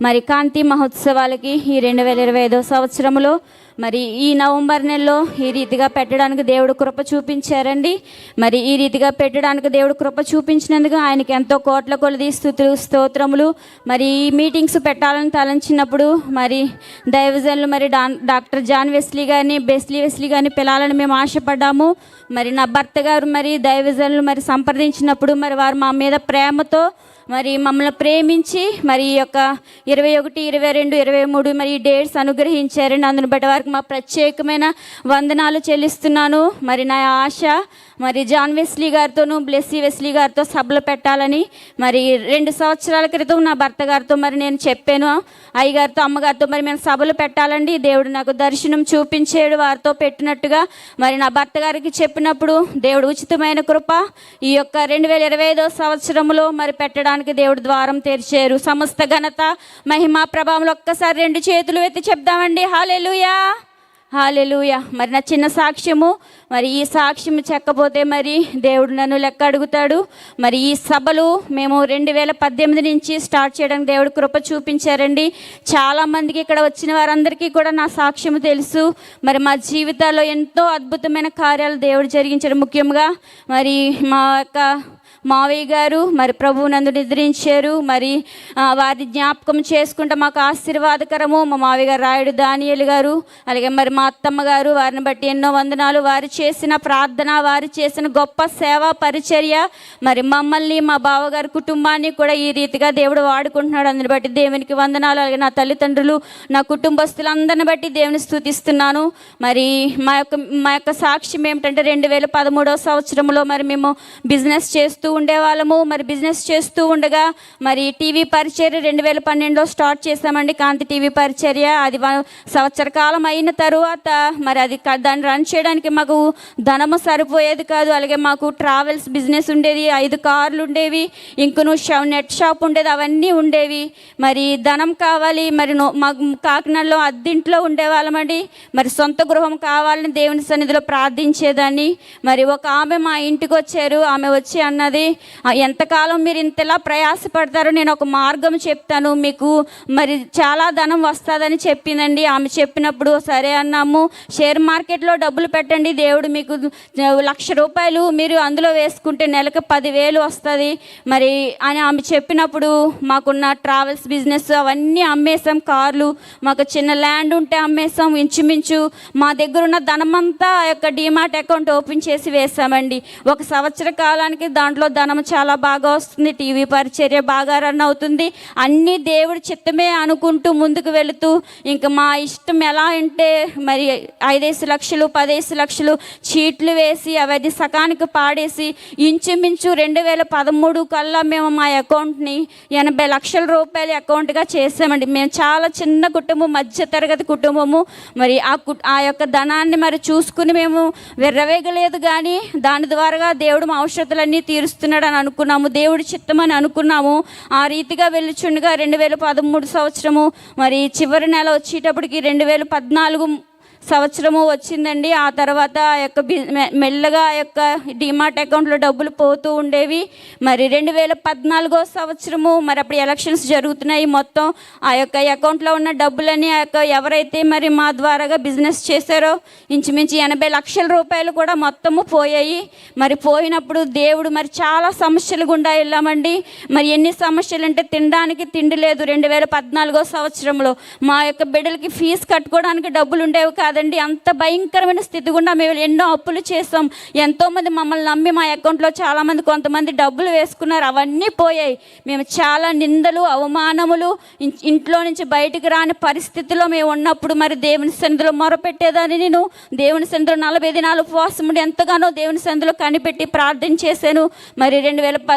మరి కాంతి మహోత్సవాలకి ఈ రెండు వేల ఇరవై ఐదో సంవత్సరంలో మరి ఈ నవంబర్ నెలలో ఈ రీతిగా పెట్టడానికి దేవుడు కృప చూపించారండి. మరి ఈ రీతిగా పెట్టడానికి దేవుడు కృప చూపించినందుకు ఆయనకి ఎంతో కోట్ల కొలది స్థుతులు స్తోత్రములు. మరి ఈ మీటింగ్స్ పెట్టాలని తలంచినప్పుడు మరి దైవజన్లు మరి డా డాక్టర్ జాన్ వెస్లీ గారిని బెస్లీ వెస్లీ గారిని పిలాలని మేము ఆశపడ్డాము. మరి నా భర్త గారు మరి దైవజన్లు మరి సంప్రదించినప్పుడు మరి వారు మా మీద ప్రేమతో మరి మమ్మల్ని ప్రేమించి మరి ఈ యొక్క ఇరవై ఒకటి ఇరవై రెండు ఇరవై మూడు మరి ఈ డేట్స్ అనుగ్రహించారండి అందును బట్టి వారికి మా ప్రత్యేకమైన వందనాలు చెల్లిస్తున్నాను. మరి నా ఆశ మరి జాన్ వెస్లీ గారితోనూ బ్లెస్సీ వెస్లీ గారితో సభలు పెట్టాలని మరి రెండు సంవత్సరాల క్రితం నా భర్త గారితో మరి నేను చెప్పాను. అయ్యగారితో అమ్మగారితో మరి మేము సభలు పెట్టాలండి. దేవుడు నాకు దర్శనం చూపించేడు వారితో పెట్టినట్టుగా మరి నా భర్త గారికి చెప్పినప్పుడు దేవుడు ఉచితమైన కృప ఈ యొక్క రెండు వేల ఇరవై ఐదో సంవత్సరంలో మరి పెట్టడానికి దేవుడు ద్వారం తెరిచారు. సమస్త ఘనత మహిమా ప్రభావంలో ఒక్కసారి రెండు చేతులు ఎత్తి చెప్దామండి. హాలెలుయా హాలెలుయ మరి నా చిన్న సాక్ష్యము మరి ఈ సాక్ష్యం చెక్కపోతే మరి దేవుడు నన్ను లెక్క అడుగుతాడు. మరి ఈ సభలు మేము రెండు వేల పద్దెనిమిది నుంచి స్టార్ట్ చేయడానికి దేవుడు కృప చూపించారండి. చాలామందికి ఇక్కడ వచ్చిన వారందరికీ కూడా నా సాక్ష్యం తెలుసు. మరి మా జీవితాల్లో ఎంతో అద్భుతమైన కార్యాలు దేవుడు జరిగించారు ముఖ్యంగా మరి మా యొక్క మావయ్య గారు మరి ప్రభువు నందు నిద్రించారు. మరి వారి జ్ఞాపకం చేసుకుంటే మాకు ఆశీర్వాదకరము. మా మావయ్య గారు రాయుడు దానియలు గారు అలాగే మరి మా అత్తమ్మ గారు వారిని బట్టి ఎన్నో వందనాలు. వారు చేసిన ప్రార్థన వారు చేసిన గొప్ప సేవ పరిచర్య మరి మమ్మల్ని మా బావగారి కుటుంబాన్ని కూడా ఈ రీతిగా దేవుడు వాడుకుంటున్నాడు. అందుని బట్టి దేవునికి వందనాలు అలాగే నా తల్లిదండ్రులు నా కుటుంబస్తులందరిని బట్టి దేవుని స్థుతిస్తున్నాను మరి మా యొక్క మా యొక్క సాక్ష్యం ఏమిటంటే రెండు వేల పదమూడవ సంవత్సరంలో మరి మేము బిజినెస్ చేస్తూ ఉండేవాళ్ళము. మరి బిజినెస్ చేస్తూ ఉండగా మరి టీవీ పరిచర్య రెండు వేల పన్నెండులో స్టార్ట్ చేసామండి కాంతి టీవీ పరిచర్య. అది సంవత్సర కాలం అయిన తరువాత మరి అది దాన్ని రన్ చేయడానికి మాకు ధనము సరిపోయేది కాదు. అలాగే మాకు ట్రావెల్స్ బిజినెస్ ఉండేది ఐదు కార్లు ఉండేవి ఇంకను షా నెట్ షాప్ ఉండేది అవన్నీ ఉండేవి. మరి ధనం కావాలి మరి నో- మాకు కాకినాడలో అద్దింట్లో ఉండేవాళ్ళమండి. మరి సొంత గృహం కావాలని దేవుని సన్నిధిలో ప్రార్థించేదాన్ని. మరి ఒక ఆమె మా ఇంటికి వచ్చారు ఆమె వచ్చి అన్నది "ఆ, ఎంతకాలం మీరు ఇంతలా ప్రయాసపడతారో నేను ఒక మార్గం చెప్తాను మీకు. మరి చాలా ధనం వస్తుందని చెప్పిందండి ఆమె చెప్పినప్పుడు సరే అన్నాము. షేర్ మార్కెట్లో డబ్బులు పెట్టండి. దేవుడు మీకు లక్ష రూపాయలు మీరు అందులో వేసుకుంటే నెలకు పదివేలు వస్తుంది. మరి అని ఆమె చెప్పినప్పుడు మాకున్న ట్రావెల్స్ బిజినెస్ అవన్నీ అమ్మేసాం కార్లు మాకు చిన్న ల్యాండ్ ఉంటే అమ్మేసాం ఇంచుమించు మా దగ్గర ఉన్న ధనమంతా యొక్క డిమార్ట్ అకౌంట్ ఓపెన్ చేసి వేసామండి ఒక సంవత్సర కాలానికి దాంట్లో ధనం చాలా బాగా వస్తుంది టీవీ పరిచర్య బాగా రన్ అవుతుంది. అన్నీ దేవుడి చిత్తమే అనుకుంటూ ముందుకు వెళుతూ ఇంకా మా ఇష్టం ఎలా అంటే మరి ఐదేసి లక్షలు పదేసి లక్షలు చీట్లు వేసి అవన్నీ సకానికి పాడేసి ఇంచుమించు రెండు వేల పదమూడు కల్లా మేము మా అకౌంట్ని ఎనభై లక్షల రూపాయల అకౌంట్గా చేసామండి. మేము చాలా చిన్న కుటుంబం మధ్య తరగతి కుటుంబము. మరి ఆ కు ఆ యొక్క ధనాన్ని మరి చూసుకుని మేము విర్రవేగలేదు కానీ దాని ద్వారా దేవుడు మా అవసరతలన్నీ తీరుస్తున్నాడు అని అనుకున్నాము దేవుడి చిత్తం అని అనుకున్నాము. ఆ రీతిగా వెళ్ళుచుండగా రెండు వేల పదమూడు సంవత్సరము మరి చివరి నెల వచ్చేటప్పటికి రెండు వేల పద్నాలుగు సంవత్సరము వచ్చిందండి. ఆ తర్వాత ఆ యొక్క బి- మెల్లగా ఆ యొక్క డిమార్ట్ అకౌంట్లో డబ్బులు పోతూ ఉండేవి. మరి రెండు వేల పద్నాలుగో సంవత్సరము మరి అప్పుడు ఎలక్షన్స్ జరుగుతున్నాయి. మొత్తం ఆ యొక్క అకౌంట్లో ఉన్న డబ్బులని ఆ యొక్క ఎవరైతే మరి మా ద్వారాగా బిజినెస్ చేశారో ఇంచుమించు ఎనభై లక్షల రూపాయలు కూడా మొత్తము పోయాయి. మరి పోయినప్పుడు దేవుడు మరి చాలా సమస్యలు గుండా వెళ్ళామండి. మరి ఎన్ని సమస్యలు అంటే తినడానికి తిండి లేదు రెండు వేల పద్నాలుగో సంవత్సరంలో. మా యొక్క బిడ్డలకి ఫీజు కట్టుకోవడానికి డబ్బులు ఉండేవి కాదండి. అంత భయంకరమైన స్థితి గుండా మేము ఎన్నో అప్పులు చేసాం ఎంతోమంది మమ్మల్ని నమ్మి మా అకౌంట్లో చాలామంది కొంతమంది డబ్బులు వేసుకున్నారు. అవన్నీ పోయాయి. మేము చాలా నిందలు అవమానములు ఇంట్లో నుంచి బయటికి రాని పరిస్థితిలో మేము ఉన్నప్పుడు మరి దేవుని సన్నిధిలో మొరపెట్టేదాన్ని నేను. దేవుని సన్నిధిలో నలభై దినాలు ఉపవాసం ఉండి ఎంతగానో దేవుని సన్నిధిలో కనిపెట్టి ప్రార్థన చేశాను. మరి రెండు వేల ప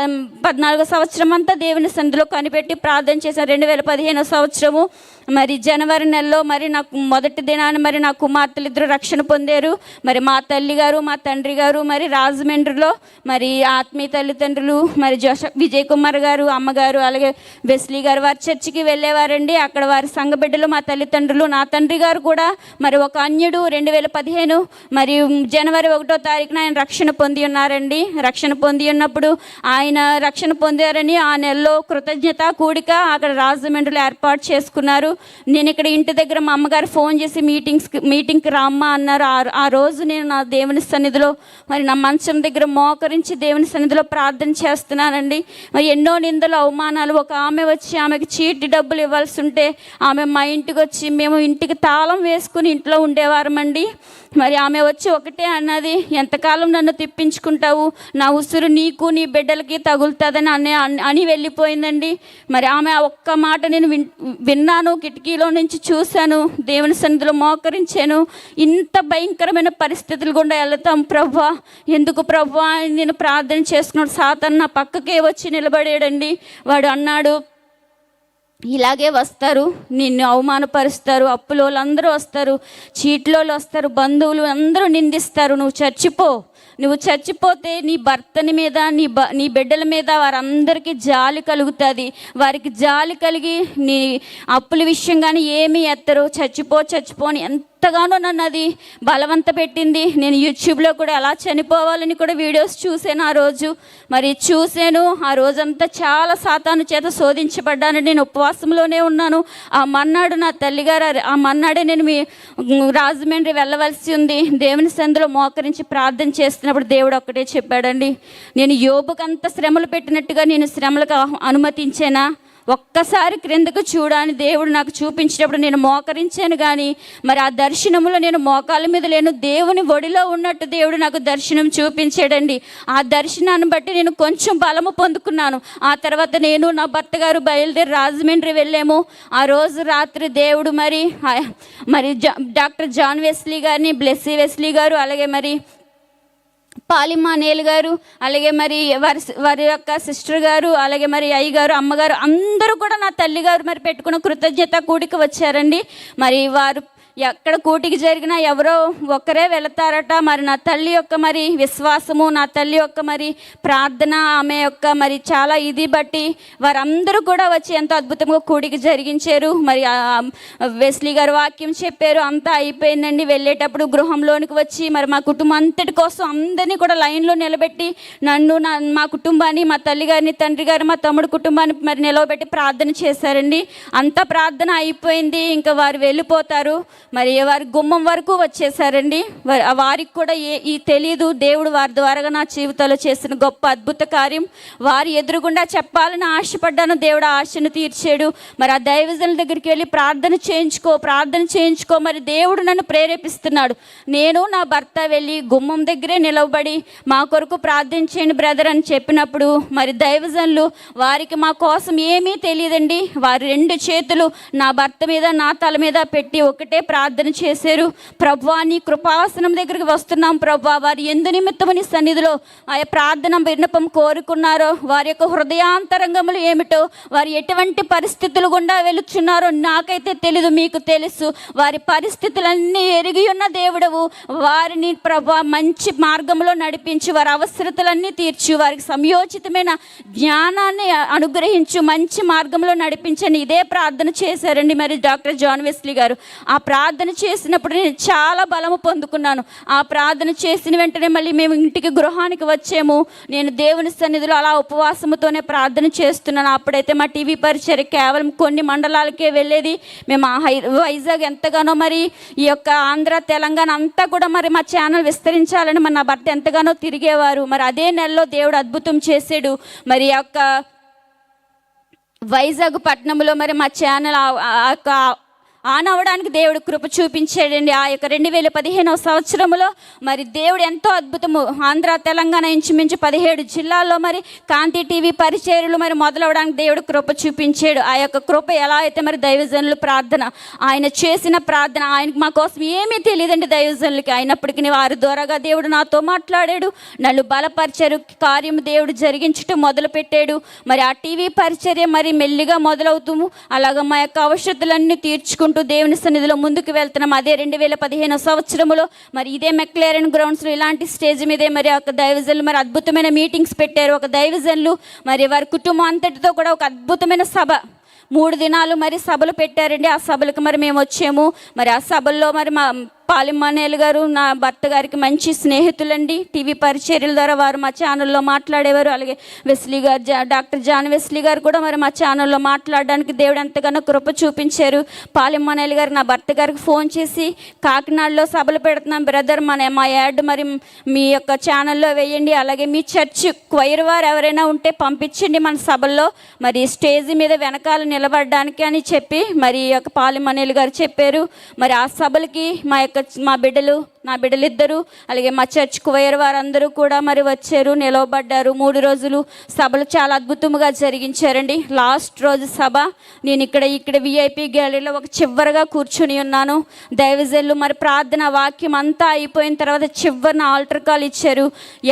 పద్నాలుగో సంవత్సరం అంతా దేవుని సన్నిధిలో కనిపెట్టి ప్రార్థన చేశాను. రెండు వేల పదిహేనో సంవత్సరము మరి జనవరి నెలలో మరి నాకు మొదటి దినాన మరి నా కుమార్తెలు ఇద్దరు రక్షణ పొందారు. మరి మా తల్లి గారు మా తండ్రి గారు మరి రాజమండ్రిలో మరి ఆత్మీయ తల్లిదండ్రులు మరి జోష విజయ్ కుమార్ గారు అమ్మగారు అలాగే వెస్లీ గారు వారి చర్చికి వెళ్ళేవారండి. అక్కడ వారి సంఘ బిడ్డలు మా తల్లిదండ్రులు నా తండ్రి గారు కూడా మరి ఒక అన్యుడు రెండు వేల పదిహేను మరి జనవరి ఒకటో తారీఖున ఆయన రక్షణ పొంది ఉన్నారండి. రక్షణ పొంది ఉన్నప్పుడు ఆయన రక్షణ పొందారని ఆ నెలలో కృతజ్ఞత కూడిక అక్కడ రాజమండ్రిలో ఏర్పాటు చేసుకున్నారు. నేను ఇక్కడ ఇంటి దగ్గర మా అమ్మగారు ఫోన్ చేసి మీటింగ్స్కి మీటింగ్కి రామ్మా అన్నారు. ఆ- ఆ రోజు నేను నా దేవుని సన్నిధిలో మరి నా మంచం దగ్గర మోకరించి దేవుని సన్నిధిలో ప్రార్థన చేస్తున్నానండి. మరి ఎన్నో నిందలు అవమానాలు. ఒక ఆమె వచ్చి ఆమెకి చీటి డబ్బులు ఇవ్వాల్సి ఉంటే ఆమె మా ఇంటికి వచ్చి మేము ఇంటికి తాళం వేసుకుని ఇంట్లో ఉండేవారమండి. మరి ఆమె వచ్చి ఒకటే అన్నది ఎంతకాలం నన్ను తిప్పించుకుంటావు? నా ఉసురు నీకు నీ బిడ్డలకి తగులుతుందని అనే అని వెళ్ళిపోయిందండి. మరి ఆమె ఆ ఒక్క మాట నేను విన్ విన్నాను కిటికీలో నుంచి చూశాను దేవుని సన్నిధిలో మోకరించాను. ఇంత భయంకరమైన పరిస్థితులు గుండా వెళ్తాం ప్రభా. ఎందుకు ప్రభా? అని నేను ప్రార్థన చేసుకున్నాడు. సాతన్ నా పక్కకే వచ్చి నిలబడేడండి. వాడు అన్నాడు ఇలాగే వస్తారు నిన్ను అవమానపరుస్తారు అప్పులో అందరూ వస్తారు చీట్లోళ్ళు వస్తారు బంధువులు అందరూ నిందిస్తారు నువ్వు చచ్చిపో. నువ్వు చచ్చిపోతే నీ భర్తని మీద నీ బ నీ బిడ్డల మీద వారందరికీ జాలి కలుగుతుంది. వారికి జాలి కలిగి నీ అప్పుల విషయం కానీ ఏమీ ఎత్తరు. చచ్చిపో చచ్చిపోని ఎంత ఎంతగానో నన్ను అది బలవంత పెట్టింది. నేను యూట్యూబ్లో కూడా ఎలా చనిపోవాలని కూడా వీడియోస్ చూశాను ఆ రోజు. మరి చూశాను. ఆ రోజంతా చాలా సాతాను చేత శోధించబడ్డాను నేను ఉపవాసంలోనే ఉన్నాను. ఆ మన్నాడు నా తల్లిగారు ఆ మన్నాడే నేను మీ రాజమండ్రి వెళ్ళవలసి ఉంది. దేవుని సందులో మోకరించి ప్రార్థన చేస్తున్నప్పుడు దేవుడు ఒక్కటే చెప్పాడండి. నేను యోబుకంత అంత శ్రమలు పెట్టినట్టుగా నేను శ్రమలకు అనుమతించానా? ఒక్కసారి క్రిందకు చూడని దేవుడు నాకు చూపించినప్పుడు నేను మోకరించాను కానీ మరి ఆ దర్శనంలో నేను మోకాల మీద లేను దేవుని ఒడిలో ఉన్నట్టు దేవుడు నాకు దర్శనం చూపించాడండి. ఆ దర్శనాన్ని బట్టి నేను కొంచెం బలము పొందుకున్నాను. ఆ తర్వాత నేను నా భర్త గారు బయలుదేరి రాజమండ్రి వెళ్ళాము. ఆ రోజు రాత్రి దేవుడు మరి మరి జా డాక్టర్ జాన్ వెస్లీ గారిని బ్లెస్సీ వెస్లీ గారు అలాగే మరి పాలిమా నేలు గారు అలాగే మరి వారి వారి యొక్క సిస్టర్ గారు అలాగే మరి అయ్య గారు అమ్మగారు అందరూ కూడా నా తల్లి గారు మరి పెట్టుకున్న కృతజ్ఞత కూడికి వచ్చారండి. మరి వారు ఎక్కడ కూటికి జరిగినా ఎవరో ఒక్కరే వెళతారట. మరి నా తల్లి యొక్క మరి విశ్వాసము నా తల్లి యొక్క మరి ప్రార్థన ఆమె యొక్క మరి చాలా ఇది బట్టి వారందరూ కూడా వచ్చి ఎంతో అద్భుతంగా కూడికి జరిగించారు. మరి వెస్లీ గారు వాక్యం చెప్పారు అంతా అయిపోయిందండి. వెళ్ళేటప్పుడు గృహంలోనికి వచ్చి మరి మా కుటుంబం అంతటి కోసం అందరినీ కూడా లైన్లో నిలబెట్టి నన్ను నా మా కుటుంబాన్ని మా తల్లి గారిని తండ్రి గారిని మా తమ్ముడు కుటుంబాన్ని మరి నిలవబెట్టి ప్రార్థన చేశారండి. అంత ప్రార్థన అయిపోయింది. ఇంకా వారు వెళ్ళిపోతారు. మరి వారి గుమ్మం వరకు వచ్చేసారండి. వారికి కూడా ఏ ఈ తెలియదు దేవుడు వారి ద్వారా నా జీవితంలో చేసిన గొప్ప అద్భుత కార్యం. వారి ఎదురుగుండా చెప్పాలని ఆశపడ్డాను. దేవుడు ఆశను తీర్చాడు. మరి ఆ దైవజనుల దగ్గరికి వెళ్ళి ప్రార్థన చేయించుకో ప్రార్థన చేయించుకో. మరి దేవుడు నన్ను ప్రేరేపిస్తున్నాడు. నేను నా భర్త వెళ్ళి గుమ్మం దగ్గరే నిలవబడి మా కొరకు ప్రార్థించేయండి బ్రదర్ అని చెప్పినప్పుడు మరి దైవజనులు వారికి మా కోసం ఏమీ తెలియదండి. వారి రెండు చేతులు నా భర్త మీద నా తల మీద పెట్టి ఒకటే ప్రార్థన చేశారు. ప్రభా నీ కృపాసనం దగ్గరికి వస్తున్నాం ప్రభా. వారి ఎందు నిమిత్తం నీ సన్నిధిలో ఆ ప్రార్థన విన్నపం కోరుకున్నారో వారి యొక్క హృదయాంతరంగములు ఏమిటో వారు ఎటువంటి పరిస్థితులు గుండా వెలుచున్నారో నాకైతే తెలీదు మీకు తెలుసు. వారి పరిస్థితులన్నీ ఎరిగి ఉన్న దేవుడవు. వారిని ప్రభా మంచి మార్గంలో నడిపించి వారి అవసరతలన్నీ తీర్చు వారికి సంయోచితమైన జ్ఞానాన్ని అనుగ్రహించు మంచి మార్గంలో నడిపించని ఇదే ప్రార్థన చేశారండి మరి డాక్టర్ జాన్ వెస్లీ గారు. ఆ ప్రార్థన ప్రార్థన చేసినప్పుడు నేను చాలా బలము పొందుకున్నాను. ఆ ప్రార్థన చేసిన వెంటనే మళ్ళీ మేము ఇంటికి గృహానికి వచ్చాము. నేను దేవుని సన్నిధిలో అలా ఉపవాసముతోనే ప్రార్థన చేస్తున్నాను. అప్పుడైతే మా టీవీ పరిచయం కేవలం కొన్ని మండలాలకే వెళ్ళేది. మేము ఆ హై వైజాగ్ ఎంతగానో మరి ఈ యొక్క ఆంధ్ర తెలంగాణ అంతా కూడా మరి మా ఛానల్ విస్తరించాలని మరి నా భర్త ఎంతగానో తిరిగేవారు. మరి అదే నెలలో దేవుడు అద్భుతం చేసాడు మరి యొక్క వైజాగ్ పట్టణంలో మరి మా ఛానల్ ఆ- ఆ యొక్క ఆన్ అవ్వడానికి దేవుడు కృప చూపించాడండి. ఆ యొక్క రెండు వేల పదిహేనవ సంవత్సరంలో మరి దేవుడు ఎంతో అద్భుతము. ఆంధ్ర తెలంగాణ ఇంచుమించు పదిహేడు జిల్లాల్లో మరి కాంతి టీవీ పరిచయలు మరి మొదలవడానికి దేవుడు కృప చూపించాడు. ఆ యొక్క కృప ఎలా అయితే మరి దైవజనులు ప్రార్థన ఆయన చేసిన ప్రార్థన ఆయనకు మా కోసం ఏమీ తెలియదండి దైవజనులకి. అయినప్పటికీ వారి ద్వారాగా దేవుడు నాతో మాట్లాడాడు. నన్ను బలపరిచారు. కార్యం దేవుడు జరిగించటం మొదలుపెట్టాడు. మరి ఆ టీవీ పరిచర్య మరి మెల్లిగా మొదలవుతుము. అలాగ మా యొక్క అవసరతలన్నీ తీర్చుకుంటూ చేసుకుంటూ దేవుని సన్నిధిలో ముందుకు వెళ్తున్నాం. అదే రెండు వేల పదిహేను సంవత్సరంలో మరి ఇదే మెక్లేరన్ గ్రౌండ్స్లో ఇలాంటి స్టేజ్ మీదే మరి ఒక దైవజన్లు మరి అద్భుతమైన మీటింగ్స్ పెట్టారు. ఒక దైవజన్లు మరి వారి కుటుంబం అంతటితో కూడా ఒక అద్భుతమైన సభ. మూడు దినాలు మరి సభలు పెట్టారండి. ఆ సభలకు మరి మేము వచ్చాము. మరి ఆ సభల్లో మరి మా పాలిమానేలు గారు నా భర్త గారికి మంచి స్నేహితులండి. టీవీ పరిచర్యల ద్వారా వారు మా ఛానల్లో మాట్లాడేవారు. అలాగే వెస్లీ గారు జా- డాక్టర్ జాన్ వెస్లీ గారు కూడా మరి మా ఛానల్లో మాట్లాడడానికి దేవుడు ఎంతగానో కృప చూపించారు. పాలిమానేలు గారు నా భర్త గారికి ఫోన్ చేసి కాకినాడలో సభలు పెడుతున్నాం బ్రదర్ మన మా యాడ్ మరి మీ యొక్క ఛానల్లో వేయండి. అలాగే మీ చర్చ్ క్వైర్ వారు ఎవరైనా ఉంటే పంపించండి మన సభల్లో. మరి స్టేజ్ మీద వెనకాల నిలబడడానికి అని చెప్పి మరి ఈ యొక్క పాలిమనేలు గారు చెప్పారు. మరి ఆ సభలకి మా యొక్క మా బిడ్డలు నా బిడ్డలిద్దరూ అలాగే మా చర్చ్ క్వైర్ వారందరూ కూడా మరి వచ్చారు నిలవబడ్డారు. మూడు రోజులు సభలు చాలా అద్భుతంగా జరిగించారండి. లాస్ట్ రోజు సభ నేను ఇక్కడ ఇక్కడ విఐపి గ్యాలరీలో ఒక చివరగా కూర్చుని ఉన్నాను. దైవజల్లు మరి ప్రార్థన వాక్యం అంతా అయిపోయిన తర్వాత చివరిన ఆల్టర్ కాల్ ఇచ్చారు.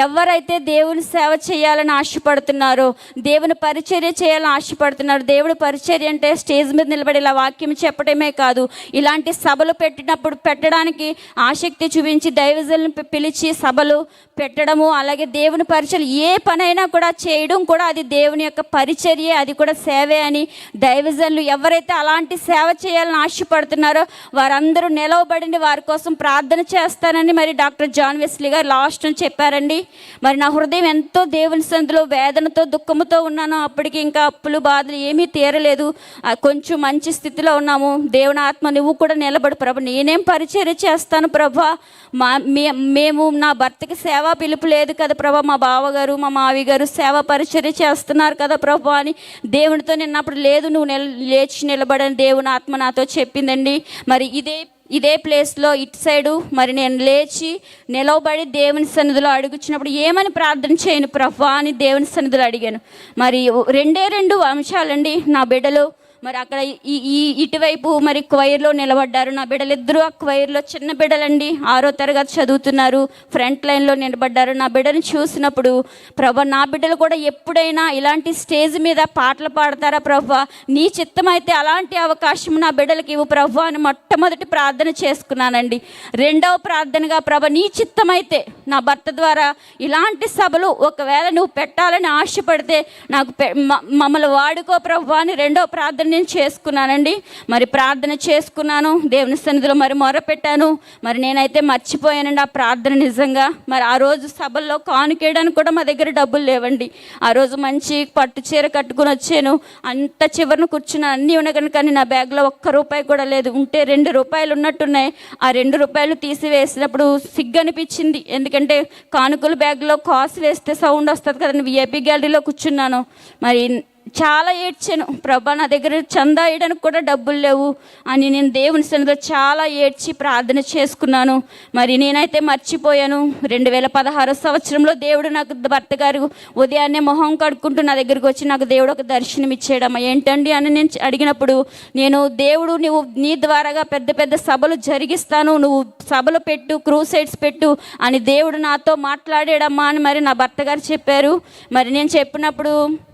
ఎవరైతే దేవుని సేవ చేయాలని ఆశపడుతున్నారో దేవుని పరిచర్య చేయాలని ఆశపడుతున్నారు దేవుడు పరిచర్య అంటే స్టేజ్ మీద నిలబడి ఇలా వాక్యం చెప్పడమే కాదు. ఇలాంటి సభలు పెట్టినప్పుడు పెట్టడానికి ఆసక్తి చూపించి దైవజలను పిలిచి సభలు పెట్టడము అలాగే దేవుని పరిచయం ఏ పనైనా కూడా చేయడం కూడా అది దేవుని యొక్క పరిచర్య అది కూడా సేవే అని దైవజనులు ఎవరైతే అలాంటి సేవ చేయాలని ఆశపడుతున్నారో వారందరూ నిలవబడింది వారి కోసం ప్రార్థన చేస్తానని మరి doctor John Wesley garu last అని చెప్పారండి. మరి నా హృదయం ఎంతో దేవుని సందులో వేదనతో దుఃఖముతో ఉన్నాను. అప్పటికి ఇంకా అప్పులు బాధలు ఏమీ తీరలేదు. కొంచెం మంచి స్థితిలో ఉన్నాము. దేవుని ఆత్మ నువ్వు కూడా నిలబడు ప్రభు. నేనేం పరిచర్య చేస్తాను ప్రభా? మా మేము నా భర్తకి సేవ పిలుపు లేదు కదా ప్రభా మా బావగారు మా మావి గారు సేవ పరిచర్య చేస్తున్నారు కదా ప్రభా అని దేవునితో నిన్నప్పుడు లేదు నువ్వు నిల లేచి నిలబడని దేవుని ఆత్మ నాతో చెప్పిందండి. మరి ఇదే ఇదే ప్లేస్లో ఇటు సైడు మరి నేను లేచి నిలవబడి దేవుని సన్నిధిలో అడుగుచ్చినప్పుడు ఏమని ప్రార్థన చేయను ప్రభా అని దేవుని సన్నిధిలో అడిగాను. మరి రెండే రెండు అంశాలండి నా బిడ్డలు. మరి అక్కడ ఈ ఈ ఇటువైపు మరి క్వైర్లో నిలబడ్డారు. నా బిడ్డలిద్దరూ ఆ క్వైర్లో చిన్న బిడ్డలండి. ఆరో తరగతి చదువుతున్నారు. ఫ్రంట్ లైన్లో నిలబడ్డారు. నా బిడ్డను చూసినప్పుడు ప్రభా నా బిడ్డలు కూడా ఎప్పుడైనా ఇలాంటి స్టేజ్ మీద పాటలు పాడతారా ప్రభా? నీ చిత్తం అయితే అలాంటి అవకాశం నా బిడ్డలకి ఇవ్వు ప్రభా అని మొట్టమొదటి ప్రార్థన చేసుకున్నానండి. రెండవ ప్రార్థనగా ప్రభ నీ చిత్తం అయితే నా భర్త ద్వారా ఇలాంటి సభలు ఒకవేళ నువ్వు పెట్టాలని ఆశపడితే నాకు పె- మ- మమ్మల్ని వాడుకో ప్రభు అని రెండవ ప్రార్థన నేను చేసుకున్నానండి. మరి ప్రార్థన చేసుకున్నాను. దేవుని సన్నిధిలో మరి మొరపెట్టాను. మరి నేనైతే మర్చిపోయానండి ఆ ప్రార్థన నిజంగా. మరి ఆ రోజు సభల్లో కానుకేయడానికి కూడా మా దగ్గర డబ్బులు లేవండి. ఆ రోజు మంచి పట్టు చీర కట్టుకుని వచ్చాను. అంత చివరిన కూర్చున్న అన్నీ ఉన్నాయి కానీ నా బ్యాగ్లో ఒక్క రూపాయి కూడా లేదు. ఉంటే రెండు రూపాయలు ఉన్నట్టున్నాయి. ఆ రెండు రూపాయలు తీసివేసినప్పుడు సిగ్గు అనిపించింది. ఎందుకంటే కానుకల బ్యాగ్లో కాసు వేస్తే సౌండ్ వస్తుంది కదండి. విఐపి గ్యాలరీలో కూర్చున్నాను. మరి చాలా ఏడ్చాను. ప్రభా నా దగ్గర చందా వేయడానికి కూడా డబ్బులు లేవు అని నేను దేవుని సన్నిధిలో చాలా ఏడ్చి ప్రార్థన చేసుకున్నాను. మరి నేనైతే మర్చిపోయాను. రెండు వేల పదహారు సంవత్సరంలో దేవుడు నాకు భర్త గారు ఉదయాన్నే మొహం కడుక్కుంటూ నా దగ్గరికి వచ్చి నాకు దేవుడు ఒక దర్శనం ఇచ్చాడమ్మా. ఏంటండి అని నేను అడిగినప్పుడు నేను దేవుడు నువ్వు నీ ద్వారాగా పెద్ద పెద్ద సభలు జరిగిస్తాను నువ్వు సభలు పెట్టు క్రూసైడ్స్ పెట్టు అని దేవుడు నాతో మాట్లాడాడమ్మా అని మరి నా భర్త గారు చెప్పారు. మరి నేను చెప్పినప్పుడు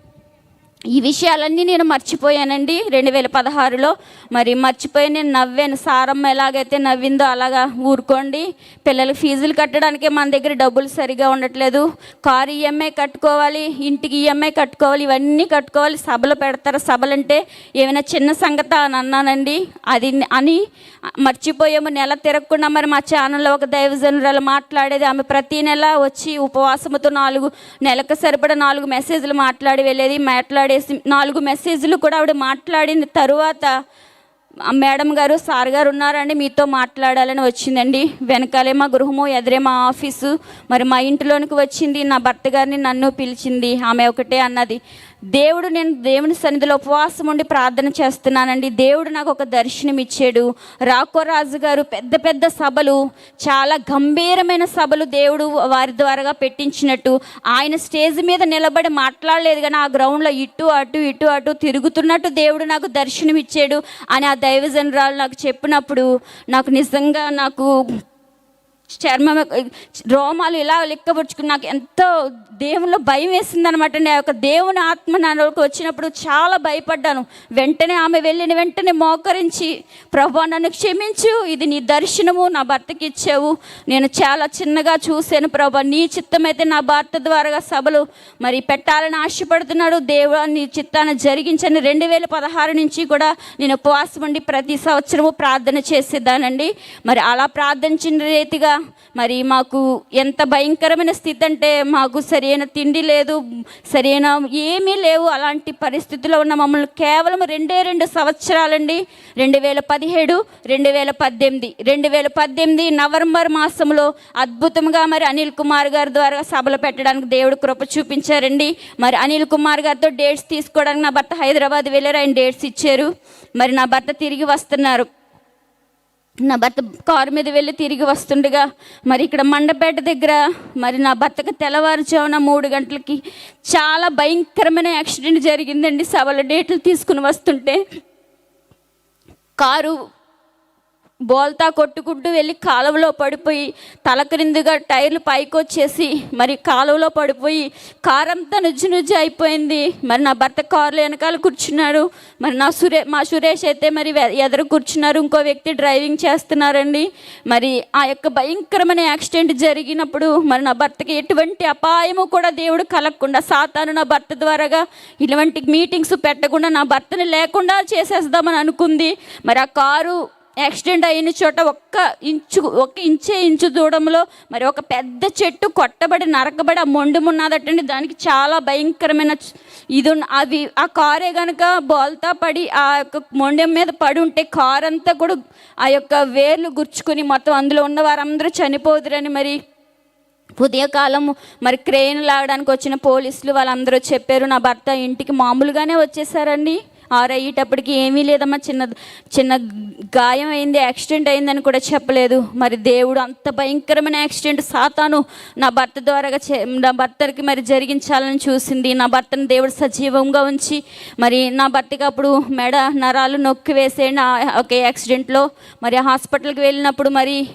ఈ విషయాలన్నీ నేను మర్చిపోయానండి. రెండు వేల పదహారులో మరి మర్చిపోయి నేను నవ్వాను. సారమ్మ ఎలాగైతే నవ్విందో అలాగా ఊరుకోండి. పిల్లలకి ఫీజులు కట్టడానికే మన దగ్గర డబ్బులు సరిగా ఉండట్లేదు. కారు ఈఎంఐ కట్టుకోవాలి ఇంటికి ఈఎంఐ కట్టుకోవాలి ఇవన్నీ కట్టుకోవాలి. సభలు పెడతారు. సభలంటే ఏమైనా చిన్న సంగత అని అన్నానండి. అది అని మర్చిపోయాము. నెల తిరగకుండా మరి మా ఛానల్లో ఒక దైవజనురాలు మాట్లాడేది. ఆమె ప్రతి నెల వచ్చి ఉపవాసముతో నాలుగు నెలకు సరిపడా నాలుగు మెసేజ్లు మాట్లాడి వెళ్ళేది మాట్లాడి మాట్లాడేసి నాలుగు మెసేజ్లు కూడా ఆవిడ మాట్లాడిన తరువాత మేడం గారు సార్ గారు ఉన్నారండి మీతో మాట్లాడాలని వచ్చిందండి. వెనకాలే మా గృహము ఎదురే మా ఆఫీసు. మరి మా ఇంటిలోనికి వచ్చింది నా భర్త గారిని నన్ను పిలిచింది. ఆమె ఒకటే అన్నది. దేవుడు నేను దేవుని సన్నిధిలో ఉపవాసం ఉండి ప్రార్థన చేస్తున్నానండి. దేవుడు నాకు ఒక దర్శనం ఇచ్చాడు. రాకోరాజు గారు పెద్ద పెద్ద సభలు చాలా గంభీరమైన సభలు దేవుడు వారి ద్వారాగా పెట్టించినట్టు. ఆయన స్టేజ్ మీద నిలబడి మాట్లాడలేదు కానీ ఆ గ్రౌండ్లో ఇటు అటు ఇటు అటు తిరుగుతున్నట్టు దేవుడు నాకు దర్శనం ఇచ్చాడు. అని ఆ దైవజనరాలు నాకు చెప్పినప్పుడు నాకు నిజంగా నాకు చర్మం రోమాలు ఇలా లెక్కపరుచుకుని నాకు ఎంతో దేవునిలో భయం వేసింది అనమాట ఆ యొక్క దేవుని ఆత్మ నాలోకి వచ్చినప్పుడు చాలా భయపడ్డాను. వెంటనే ఆమె వెళ్ళిన వెంటనే మోకరించి ప్రభా నన్ను క్షమించు. ఇది నీ దర్శనము. నా భర్తకి ఇచ్చావు. నేను చాలా చిన్నగా చూశాను ప్రభా. నీ చిత్తమైతే నా భర్త ద్వారా సభలు మరి పెట్టాలని ఆశపడుతున్నాడు. దేవుడు నీ చిత్తాన్ని జరిగించని రెండు వేల పదహారు నుంచి కూడా నేను ఉపవాసం ఉండి ప్రతి సంవత్సరము ప్రార్థన చేసేదానండి. మరి అలా ప్రార్థించిన రీతిగా మరి మాకు ఎంత భయంకరమైన స్థితి అంటే మాకు సరైన తిండి లేదు సరైన ఏమీ లేవు. అలాంటి పరిస్థితుల్లో ఉన్న మమ్మల్ని కేవలం రెండే రెండు సంవత్సరాలండి. రెండు వేల పదిహేడు రెండు వేల పద్దెనిమిది. రెండు వేల పద్దెనిమిది నవంబర్ మాసంలో అద్భుతంగా మరి అనిల్ కుమార్ గారి ద్వారా సభలు పెట్టడానికి దేవుడు కృప చూపించారండి. మరి అనిల్ కుమార్ గారితో డేట్స్ తీసుకోవడానికి నా భర్త హైదరాబాద్ వెళ్ళారు. ఆయన డేట్స్ ఇచ్చారు. మరి నా భర్త తిరిగి వస్తున్నారు. నా భర్త కారు మీద వెళ్ళి తిరిగి వస్తుండగా మరి ఇక్కడ మండపేట దగ్గర మరి నా భర్తకు తెల్లవారుజామున మూడు గంటలకి చాలా భయంకరమైన యాక్సిడెంట్ జరిగిందండి. సవాళ్ళ డేట్లు తీసుకుని వస్తుంటే కారు బోల్తా కొట్టుకుంటూ వెళ్ళి కాలువలో పడిపోయి తల క్రిందుగా టైర్లు పైకి వచ్చేసి మరి కాలువలో పడిపోయి కారంతా నుజ్జు నుజ్జు అయిపోయింది. మరి నా భర్త కారులో వెనకాల కూర్చున్నాడు. మరి నా సురే మా సురేష్ అయితే మరి ఎదురు కూర్చున్నారు. ఇంకో వ్యక్తి డ్రైవింగ్ చేస్తున్నారండి. మరి ఆ యొక్క భయంకరమైన యాక్సిడెంట్ జరిగినప్పుడు మరి నా భర్తకి ఎటువంటి అపాయము కూడా దేవుడు కలగకుండా సాతాను నా భర్త ద్వారాగా ఇటువంటి మీటింగ్స్ పెట్టకుండా నా భర్తని లేకుండా చేసేద్దామని అనుకుంది. మరి ఆ కారు యాక్సిడెంట్ అయిన చోట ఒక్క ఇంచు ఒక ఇంచే ఇంచు దూరంలో మరి ఒక పెద్ద చెట్టు కొట్టబడి నరకబడి ఆ మొండు ఉన్నదటండి దానికి చాలా భయంకరమైన ఇది అది అవి ఆ కారే కనుక బోల్తా పడి ఆ యొక్క మొండెం మీద పడి ఉంటే కార్ అంతా కూడా ఆ యొక్క వేర్లు గుర్చుకుని మొత్తం అందులో ఉన్న వారందరూ చనిపోదురని మరి ఉదయకాలము మరి క్రెయిన్ లాగడానికి వచ్చిన పోలీసులు వాళ్ళందరూ చెప్పారు నా భర్త ఇంటికి మామూలుగానే వచ్చేసారండి. ఆరు అయ్యేటప్పటికి ఏమీ లేదమ్మా. చిన్న చిన్న గాయం అయింది యాక్సిడెంట్ అయిందని కూడా చెప్పలేదు. మరి దేవుడు అంత భయంకరమైన యాక్సిడెంట్ సాతాను నా భర్త ద్వారాగా చే నా భర్తకి మరి జరిగించాలని చూసింది. నా భర్తను దేవుడు సజీవంగా ఉంచి మరి నా భర్తకి అప్పుడు మెడ నరాలు నొక్కి వేసేయండి నా ఒక యాక్సిడెంట్లో మరి హాస్పిటల్కి వెళ్ళినప్పుడు మరి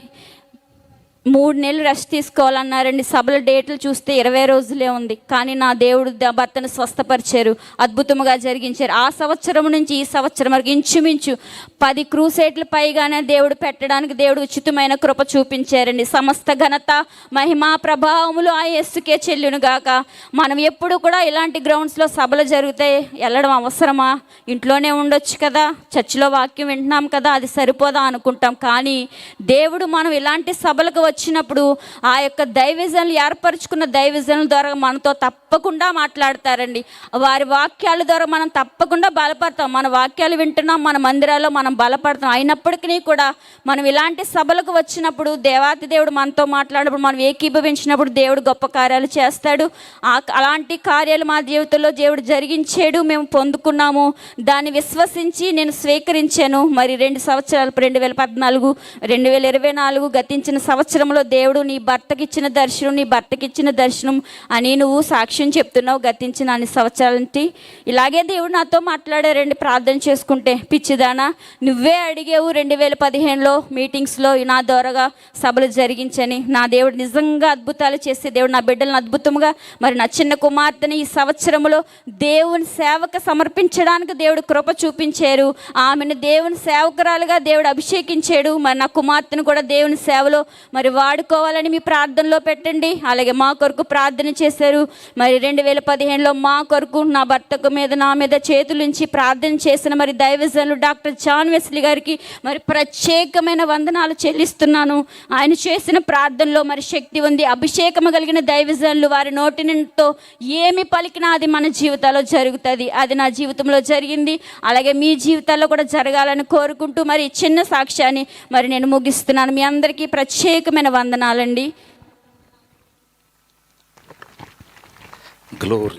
మూడు నెలలు రెస్ట్ తీసుకోవాలన్నారండి సభల డేట్లు చూస్తే ఇరవై రోజులే ఉంది. కానీ నా దేవుడు భర్తను స్వస్థపరిచారు. అద్భుతముగా జరిగించారు. ఆ సంవత్సరం నుంచి ఈ సంవత్సరం వరకు ఇంచుమించు పది క్రూసేట్లు పైగానే దేవుడు పెట్టడానికి దేవుడు ఉచితమైన కృప చూపించారండి. సమస్త ఘనత మహిమా ప్రభావములు ఆ ఎస్సుకే చెల్లును గాక మనం ఎప్పుడు కూడా ఇలాంటి గ్రౌండ్స్లో సభలు జరిగితే వెళ్ళడం అవసరమా? ఇంట్లోనే ఉండొచ్చు కదా. చర్చిలో వాక్యం వింటున్నాం కదా. అది సరిపోదా అనుకుంటాం. కానీ దేవుడు మనం ఇలాంటి సభలకు వచ్చినప్పుడు ఆ యొక్క దైవజనులు ఏర్పరచుకున్న దైవజనుల ద్వారా మనతో తప్పకుండా మాట్లాడతారండి. వారి వాక్యాల ద్వారా మనం తప్పకుండా బలపడతాం. మన వాక్యాలు వింటున్నాం మన మందిరాల్లో మనం బలపడతాం. అయినప్పటికీ కూడా మనం ఇలాంటి సభలకు వచ్చినప్పుడు దేవాతి దేవుడు మనతో మాట్లాడినప్పుడు మనం ఏకీభవించినప్పుడు దేవుడు గొప్ప కార్యాలు చేస్తాడు. ఆ అలాంటి కార్యాలు మా జీవితంలో దేవుడు జరిగించాడు మేము పొందుకున్నాము. దాన్ని విశ్వసించి నేను స్వీకరించాను. మరి రెండు సంవత్సరాలు రెండు వేల పద్నాలుగు రెండు వేల ఇరవై నాలుగు గతించిన సంవత్సరం సంవత్సరంలో దేవుడు నీ భర్తకి ఇచ్చిన దర్శనం నీ భర్తకి ఇచ్చిన దర్శనం అని నువ్వు సాక్ష్యం చెప్తున్నావు గతించిన అన్ని సంవత్సరాలంటి. ఇలాగే దేవుడు నాతో మాట్లాడారండి ప్రార్థన చేసుకుంటే. పిచ్చిదానా నువ్వే అడిగావు రెండు వేల పదిహేనులో మీటింగ్స్లో నా ద్వారాగా సభలు జరిగించని. నా దేవుడు నిజంగా అద్భుతాలు చేసే దేవుడు నా బిడ్డలను అద్భుతంగా మరి నా చిన్న కుమార్తెని ఈ సంవత్సరంలో దేవుని సేవకు సమర్పించడానికి దేవుడు కృప చూపించారు. ఆమెను దేవుని సేవకురాలుగా దేవుడు అభిషేకించాడు. మరి నా కుమార్తెను కూడా దేవుని సేవలో మరి వాడుకోవాలని మీ ప్రార్థనలో పెట్టండి. అలాగే మా కొరకు ప్రార్థన చేశారు. మరి రెండు వేల పదిహేనులో మా కొరకు నా భర్తకు మీద నా మీద చేతులుంచి ప్రార్థన చేసిన మరి దైవజనులు డాక్టర్ జాన్ వెస్లీ గారికి మరి ప్రత్యేకమైన వందనాలు చెల్లిస్తున్నాను. ఆయన చేసిన ప్రార్థనలో మరి శక్తి ఉంది. అభిషేకము కలిగిన దైవజనులు వారి నోటితో ఏమి పలికినా అది మన జీవితాల్లో జరుగుతుంది. అది నా జీవితంలో జరిగింది. అలాగే మీ జీవితాల్లో కూడా జరగాలని కోరుకుంటూ మరి చిన్న సాక్ష్యాన్ని మరి నేను ముగిస్తున్నాను. మీ అందరికీ ప్రత్యేకమైన ప్రత్యేకమైన వందనాలండి. గ్లోరీ